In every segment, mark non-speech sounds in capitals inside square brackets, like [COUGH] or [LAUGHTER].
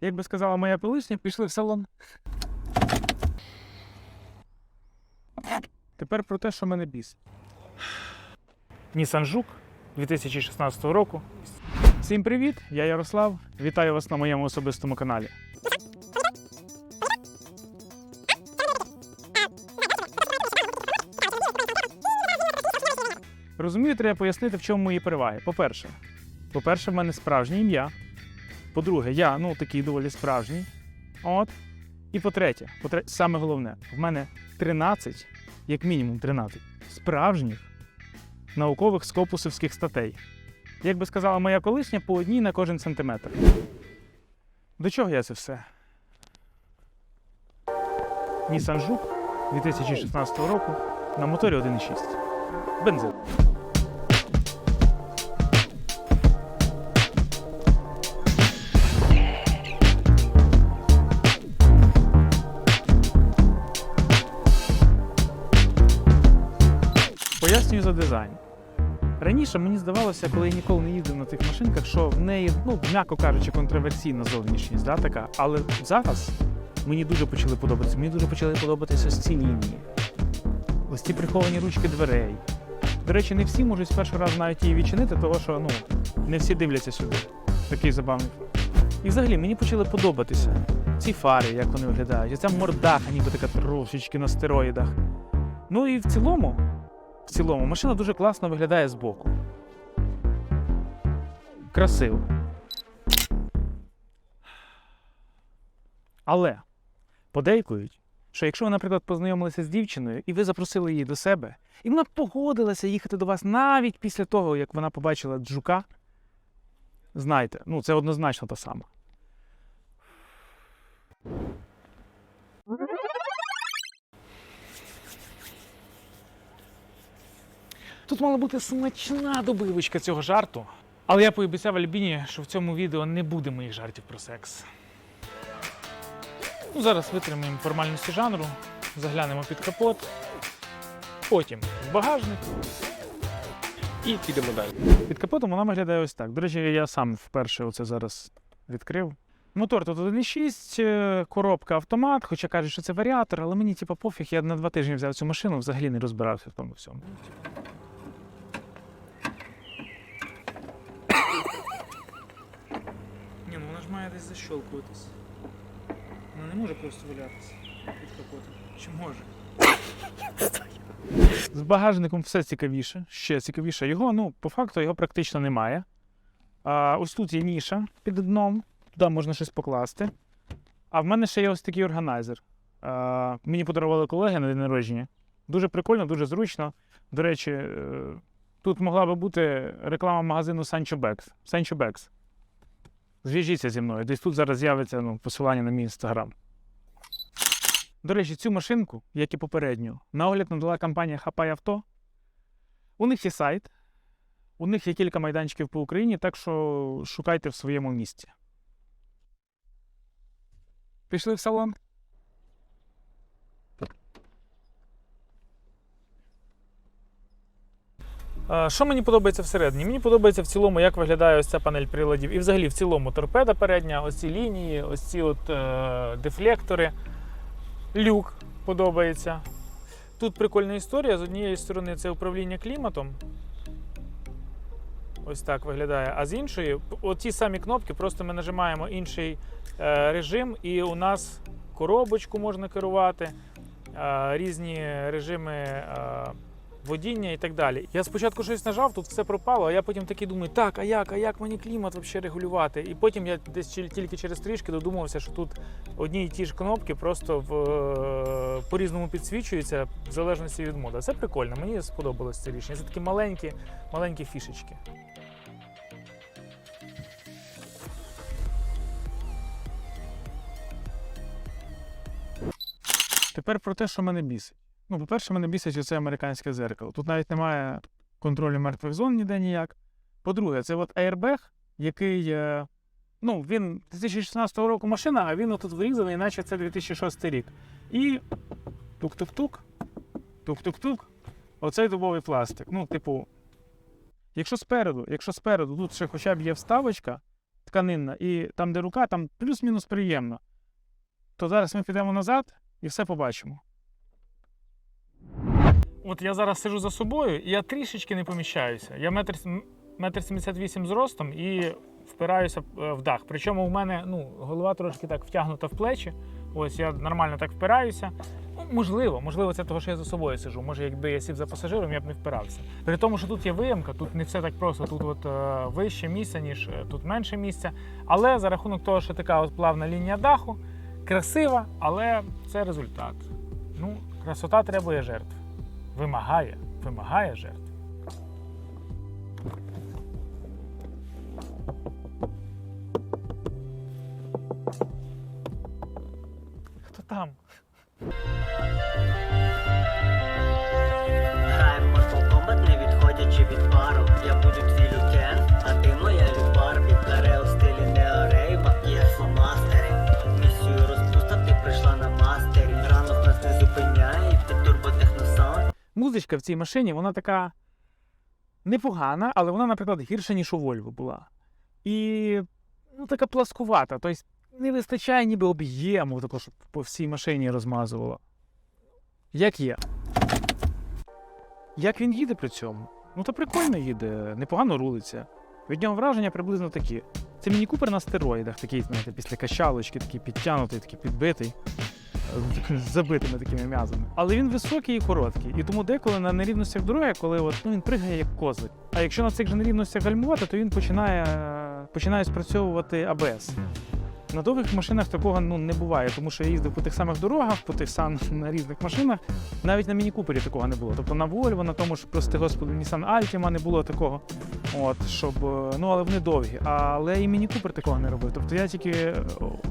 Як би сказала моя колишня, пішли в салон. Тепер про те, що мене біс. Nissan Жук 2016 року. Всім привіт! Я Ярослав. Вітаю вас на моєму особистому каналі. Розумію, треба пояснити, в чому мої переваги. По-перше, по-перше, в мене справжнє ім'я. По-друге, я ну такий доволі справжній. От. І по-третє, по саме головне, в мене 13, як мінімум 13, справжніх наукових скопусівських статей. Як би сказала моя колишня, по одній на кожен сантиметр. До чого я це все? Nissan Жук 2016 року на моторі 1.6. Бензин. За дизайн. Раніше мені здавалося, коли я ніколи не їздив на тих машинках, що в неї, ну, м'яко кажучи, контроверсійна зовнішність, да, така. Але зараз мені дуже почали подобатися. Мені дуже почали подобатися ось ці лінії. Ось ці приховані ручки дверей. До речі, не всі можуть з першого разу навіть її відчинити, тому що ну, не всі дивляться сюди. Такий забавний. І взагалі мені почали подобатися ці фари, як вони виглядають. Оця мордаха, ніби така трошечки на стероїдах. Ну і в цілому, в цілому, машина дуже класно виглядає збоку. Красиво. Але подейкують, що якщо ви, наприклад, познайомилися з дівчиною і ви запросили її до себе, і вона погодилася їхати до вас навіть після того, як вона побачила джука, знайте, ну це однозначно та сама. Тут мала бути смачна добивочка цього жарту. Але я пообіцяв Альбіні, що в цьому відео не буде моїх жартів про секс. Ну, зараз витримаємо формальності жанру, заглянемо під капот, потім в багажник і підемо далі. Під капотом вона виглядає ось так. До речі, я сам вперше оце зараз відкрив. Мотор тут 1.6, е, коробка автомат, хоча кажуть, що це варіатор, але мені типу, пофіг, я на два тижні взяв цю машину, взагалі не розбирався в тому всьому. Ні, ну вона ж має десь защолкуватись. Вона не може просто валятися під капотом. Чи може? З багажником все цікавіше, ще цікавіше. Його, ну, по факту, його практично немає. А, ось тут є ніша під дном, туди можна щось покласти. А в мене ще є ось такий органайзер. А, мені подарували колеги на день народження. Дуже прикольно, дуже зручно. До речі, е, тут могла би бути реклама магазину Sancho Bags. Sancho Bags. Зв'яжіться зі мною. Десь тут зараз з'явиться ну, посилання на мій інстаграм. До речі, цю машинку, як і попередню, на огляд надала компанія Хапай Авто. У них є сайт, у них є кілька майданчиків по Україні, так що шукайте в своєму місці. Пішли в салон. Що мені подобається всередині? Мені подобається в цілому, як виглядає ось ця панель приладів. І взагалі в цілому торпеда передня, ось ці лінії, ось ці от е, дефлектори. Люк подобається. Тут прикольна історія. З однієї сторони це управління кліматом. Ось так виглядає. А з іншої, оці самі кнопки, просто ми нажимаємо інший е, режим, і у нас коробочку можна керувати, е, різні режими е, водіння і так далі. Я спочатку щось нажав, тут все пропало, а я потім такий думаю, так, а як, а як мені клімат взагалі регулювати? І потім я десь тільки через трішки додумався, що тут одні й ті ж кнопки просто в, е, по-різному підсвічуються в залежності від мода. Це прикольно, мені сподобалось це рішення. Це такі маленькі, маленькі фішечки. Тепер про те, що мене бісить. Ну, по-перше, мене бісить оце американське зеркало. Тут навіть немає контролю мертвих зон ніде ніяк. По-друге, це от airbag, який. е, Ну, він 2016 року машина, а він отут врізаний, наче це 2006 рік. І тук-тук-тук, тук-тук-тук. Оцей дубовий пластик. Ну, типу, якщо спереду, якщо спереду тут ще хоча б є вставочка, тканинна, і там, де рука, там плюс-мінус приємно. То зараз ми підемо назад і все побачимо. От я зараз сижу за собою, і я трішечки не поміщаюся. Я метр, метр 78 зростом і впираюся е, в дах. Причому в мене ну, голова трошки так втягнута в плечі. Ось я нормально так впираюся. Ну, можливо, можливо, це того, що я за собою сижу. Може, якби я сів за пасажиром, я б не впирався. При тому, що тут є виямка, тут не все так просто. Тут от е, вище місця, ніж е, тут менше місця. Але за рахунок того, що така от плавна лінія даху, красива, але це результат. Ну, красота требує жертв. Вимагає, вимагає жертв. Хто там? Граємо Mortal не відходячи від пару. Я буду твій люкен, Музичка в цій машині, вона така непогана, але вона, наприклад, гірша, ніж у Volvo була. І ну, така пласкувата. Тобто не вистачає ніби об'єму, такого, щоб по всій машині розмазувало. Як є. Як він їде при цьому? Ну, то прикольно їде, непогано рулиться. Від нього враження приблизно такі. Це міні купер на стероїдах, такий, знаєте, після качалочки, такий підтягнутий, такий підбитий забитими такими м'язами. Але він високий і короткий. І тому деколи на нерівностях дороги, коли от, ну, він пригає як козик. А якщо на цих же нерівностях гальмувати, то він починає, починає спрацьовувати АБС. На довгих машинах такого ну, не буває, тому що я їздив по тих самих дорогах, по тих самих [LAUGHS] на різних машинах. Навіть на Міні Купері такого не було. Тобто на Volvo, на тому ж, прости господи, Altima не було такого. От, щоб, е, ну, але вони довгі. Але і Міні Купер такого не робив. Тобто я тільки е,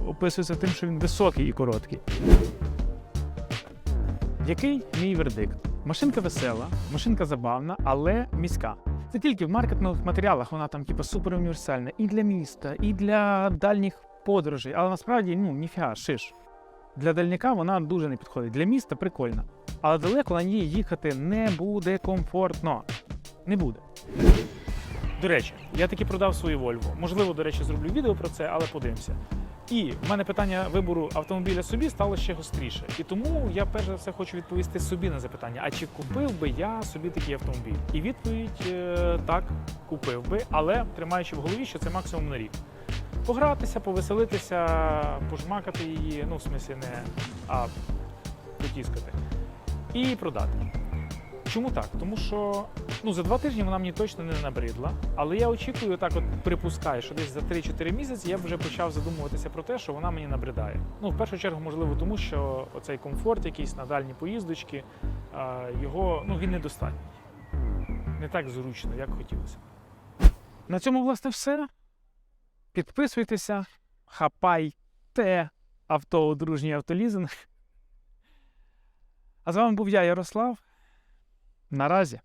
описуюся тим, що він високий і короткий. Який мій вердикт? Машинка весела, машинка забавна, але міська. Це тільки в маркетингових матеріалах вона там типу, супер універсальна і для міста, і для дальніх подорожей. Але насправді ну ніфіга, шиш. Для дальняка вона дуже не підходить. Для міста прикольна. Але далеко на ній їхати не буде комфортно. Не буде. До речі, я таки продав свою Volvo. Можливо, до речі, зроблю відео про це, але подивимося. І в мене питання вибору автомобіля собі стало ще гостріше. І тому я перш за все хочу відповісти собі на запитання: а чи купив би я собі такий автомобіль? І відповідь е, так, купив би, але тримаючи в голові, що це максимум на рік. Погратися, повеселитися, пожмакати її, ну в смислі не а потіскати. І продати. Чому так? Тому що ну, за два тижні вона мені точно не набридла. Але я очікую, так от припускаю, що десь за 3-4 місяці я вже почав задумуватися про те, що вона мені набридає. Ну, в першу чергу, можливо, тому що оцей комфорт якийсь на дальні поїздочки, його ну, він недостатній. Не так зручно, як хотілося. На цьому, власне, все. Підписуйтеся, хапайте авто, у дружній автолізинг. А з вами був я, Ярослав. Наразі.